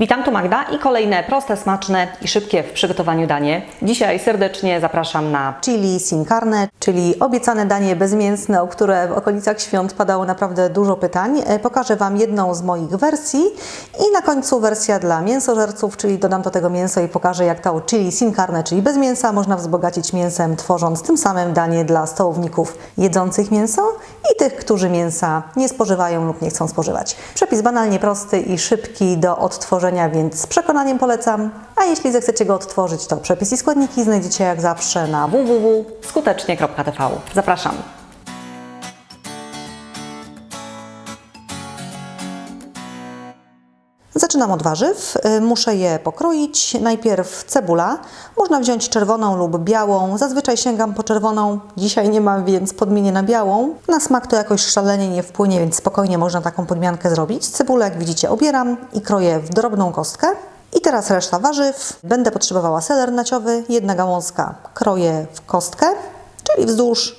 Witam, tu Magda i kolejne proste, smaczne i szybkie w przygotowaniu danie. Dzisiaj serdecznie zapraszam na chili sin carne, czyli obiecane danie bezmięsne, o które w okolicach świąt padało naprawdę dużo pytań. E, Pokażę Wam jedną z moich wersji i na końcu wersja dla mięsożerców, czyli dodam do tego mięso i pokażę jak to chili sin carne, czyli bez mięsa, można wzbogacić mięsem, tworząc tym samym danie dla stołowników jedzących mięso i tych, którzy mięsa nie spożywają lub nie chcą spożywać. Przepis banalnie prosty i szybki do odtworzenia, więc z przekonaniem polecam. A jeśli zechcecie go odtworzyć, to przepis i składniki znajdziecie jak zawsze na www.skutecznie.tv. Zapraszam. Zaczynam od warzyw. Y, Muszę je pokroić. Najpierw cebula. Można wziąć czerwoną lub białą. Zazwyczaj sięgam po czerwoną. Dzisiaj nie mam, więc podmienię na białą. Na smak to jakoś szalenie nie wpłynie, więc spokojnie można taką podmiankę zrobić. Cebulę, jak widzicie, obieram i kroję w drobną kostkę. I teraz reszta warzyw. Będę potrzebowała seler naciowy. Jedna gałązka kroję w kostkę, czyli wzdłuż,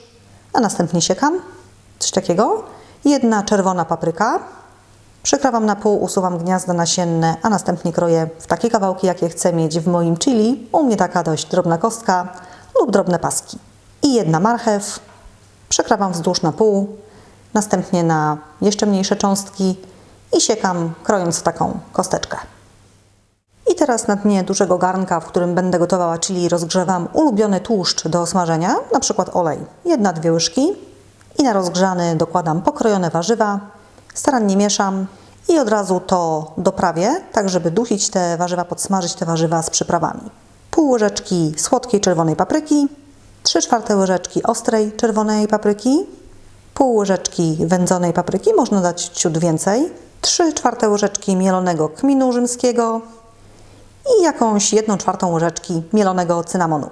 a następnie siekam. Coś takiego. Jedna czerwona papryka. Przekrawam na pół, usuwam gniazda nasienne, a następnie kroję w takie kawałki, jakie chcę mieć w moim chili. U mnie taka dość drobna kostka lub drobne paski. I jedna marchew. Przekrawam wzdłuż na pół, następnie na jeszcze mniejsze cząstki i siekam, krojąc w taką kosteczkę. I teraz na dnie dużego garnka, w którym będę gotowała chili, rozgrzewam ulubiony tłuszcz do smażenia, na przykład olej. Jedna, dwie łyżki i na rozgrzany dokładam pokrojone warzywa, starannie mieszam i od razu to doprawię, tak żeby dusić te warzywa, podsmażyć te warzywa z przyprawami. Pół łyżeczki słodkiej czerwonej papryki, 3 czwarte łyżeczki ostrej czerwonej papryki, pół łyżeczki wędzonej papryki, można dać ciut więcej, 3 czwarte łyżeczki mielonego kminu rzymskiego i jakąś 1 czwartą łyżeczki mielonego cynamonu.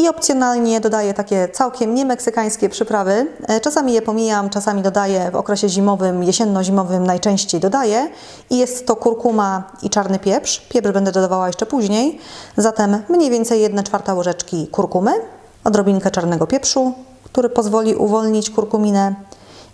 I opcjonalnie dodaję takie całkiem niemeksykańskie przyprawy. E, Czasami je pomijam, czasami dodaję w okresie zimowym, jesienno-zimowym najczęściej dodaję. I jest to kurkuma i czarny pieprz. Pieprz będę dodawała jeszcze później. Zatem mniej więcej 1 czwarta łyżeczki kurkumy, odrobinkę czarnego pieprzu, który pozwoli uwolnić kurkuminę.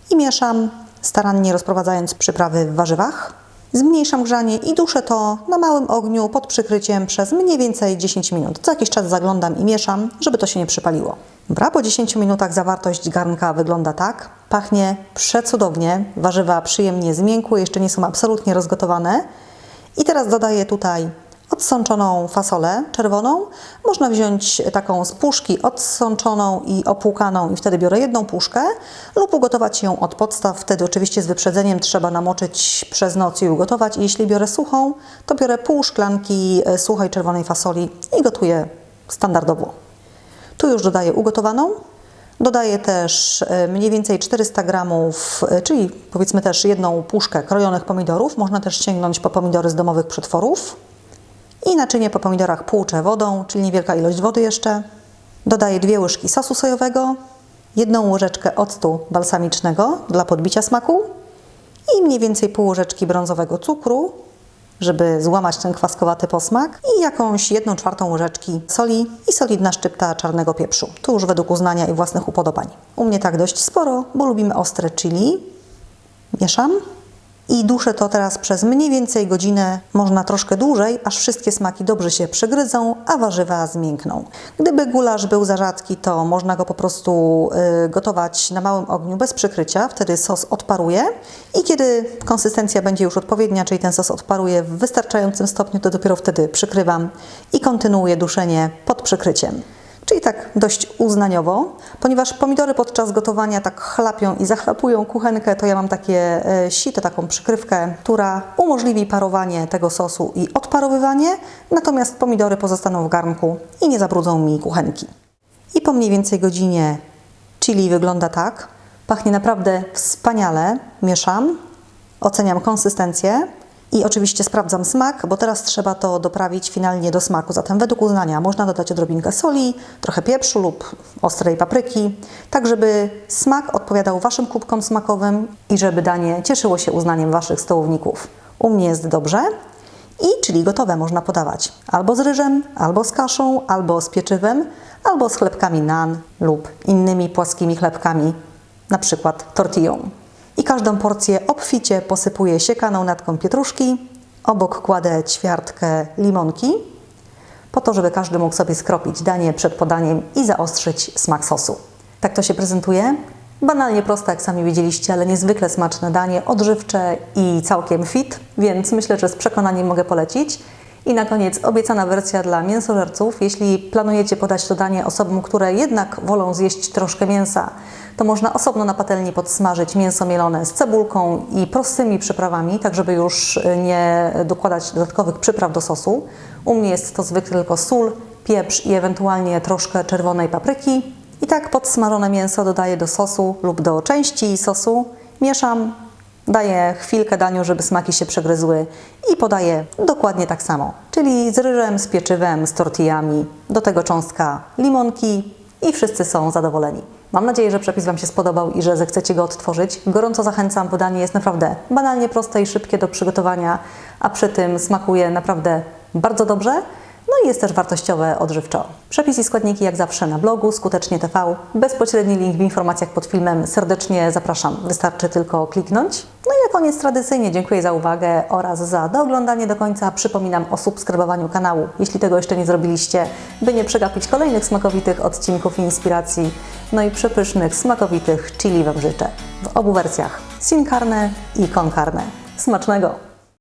I mieszam, starannie rozprowadzając przyprawy w warzywach. Zmniejszam grzanie i duszę to na małym ogniu pod przykryciem przez mniej więcej 10 minut. Co jakiś czas zaglądam i mieszam, żeby to się nie przypaliło. Dobra, po 10 minutach zawartość garnka wygląda tak. Pachnie przecudownie, warzywa przyjemnie zmiękłe, jeszcze nie są absolutnie rozgotowane. I teraz dodaję tutaj odsączoną fasolę czerwoną. Można wziąć taką z puszki odsączoną i opłukaną i wtedy biorę jedną puszkę lub ugotować ją od podstaw. Wtedy oczywiście z wyprzedzeniem trzeba namoczyć przez noc i ugotować. I jeśli biorę suchą, to biorę pół szklanki e, suchej czerwonej fasoli i gotuję standardowo. Tu już dodaję ugotowaną. Dodaję też e, mniej więcej 400 gramów, e, czyli powiedzmy też jedną puszkę krojonych pomidorów. Można też sięgnąć po pomidory z domowych przetworów. I naczynie po pomidorach płuczę wodą, czyli niewielka ilość wody jeszcze. Dodaję dwie łyżki sosu sojowego, jedną łyżeczkę octu balsamicznego dla podbicia smaku i mniej więcej pół łyżeczki brązowego cukru, żeby złamać ten kwaskowaty posmak i jakąś jedną czwartą łyżeczki soli i solidna szczypta czarnego pieprzu. Tu już według uznania i własnych upodobań. U mnie tak dość sporo, bo lubimy ostre chili. Mieszam. I duszę to teraz przez mniej więcej godzinę, można troszkę dłużej, aż wszystkie smaki dobrze się przegryzą, a warzywa zmiękną. Gdyby gulasz był za rzadki, to można go po prostu y, gotować na małym ogniu bez przykrycia, wtedy sos odparuje i kiedy konsystencja będzie już odpowiednia, czyli ten sos odparuje w wystarczającym stopniu, to dopiero wtedy przykrywam i kontynuuję duszenie pod przykryciem. Czyli tak dość uznaniowo, ponieważ pomidory podczas gotowania tak chlapią i zachlapują kuchenkę, to ja mam takie e, sito, taką przykrywkę, która umożliwi parowanie tego sosu i odparowywanie, natomiast pomidory pozostaną w garnku i nie zabrudzą mi kuchenki. I po mniej więcej godzinie chili wygląda tak. Pachnie naprawdę wspaniale. Mieszam, oceniam konsystencję i oczywiście sprawdzam smak, bo teraz trzeba to doprawić finalnie do smaku. Zatem według uznania można dodać odrobinkę soli, trochę pieprzu lub ostrej papryki, tak żeby smak odpowiadał Waszym kubkom smakowym i żeby danie cieszyło się uznaniem Waszych stołowników. U mnie jest dobrze. I czyli gotowe można podawać albo z ryżem, albo z kaszą, albo z pieczywem, albo z chlebkami nan lub innymi płaskimi chlebkami, na przykład tortillą. I każdą porcję obficie posypuję siekaną natką pietruszki Obok kładę ćwiartkę limonki, po to, żeby każdy mógł sobie skropić danie przed podaniem i zaostrzyć smak sosu. Tak to się prezentuje. Banalnie proste, jak sami widzieliście, ale niezwykle smaczne danie, odżywcze i całkiem fit, więc myślę, że z przekonaniem mogę polecić. I na koniec obiecana wersja dla mięsożerców. Jeśli planujecie podać to danie osobom, które jednak wolą zjeść troszkę mięsa, to można osobno na patelni podsmażyć mięso mielone z cebulką i prostymi przyprawami, tak żeby już y, nie dokładać dodatkowych przypraw do sosu. U mnie jest to zwykle tylko sól, pieprz i ewentualnie troszkę czerwonej papryki. I tak podsmażone mięso dodaję do sosu lub do części sosu, mieszam, daję chwilkę daniu, żeby smaki się przegryzły i podaję dokładnie tak samo, czyli z ryżem, z pieczywem, z tortillami, do tego cząstka limonki i wszyscy są zadowoleni. Mam nadzieję, że przepis Wam się spodobał i że zechcecie go odtworzyć. Gorąco zachęcam, bo danie jest naprawdę banalnie proste i szybkie do przygotowania, a przy tym smakuje naprawdę bardzo dobrze. No i jest też wartościowe odżywczo. Przepis i składniki jak zawsze na blogu Skutecznie TV. Bezpośredni link w informacjach pod filmem. Serdecznie zapraszam. Wystarczy tylko kliknąć. Na koniec tradycyjnie dziękuję za uwagę oraz za dooglądanie do końca. Przypominam o subskrybowaniu kanału, jeśli tego jeszcze nie zrobiliście, by nie przegapić kolejnych smakowitych odcinków i inspiracji. No i przepysznych, smakowitych chili Wam życzę. W obu wersjach. Sin carne i con carne. Smacznego!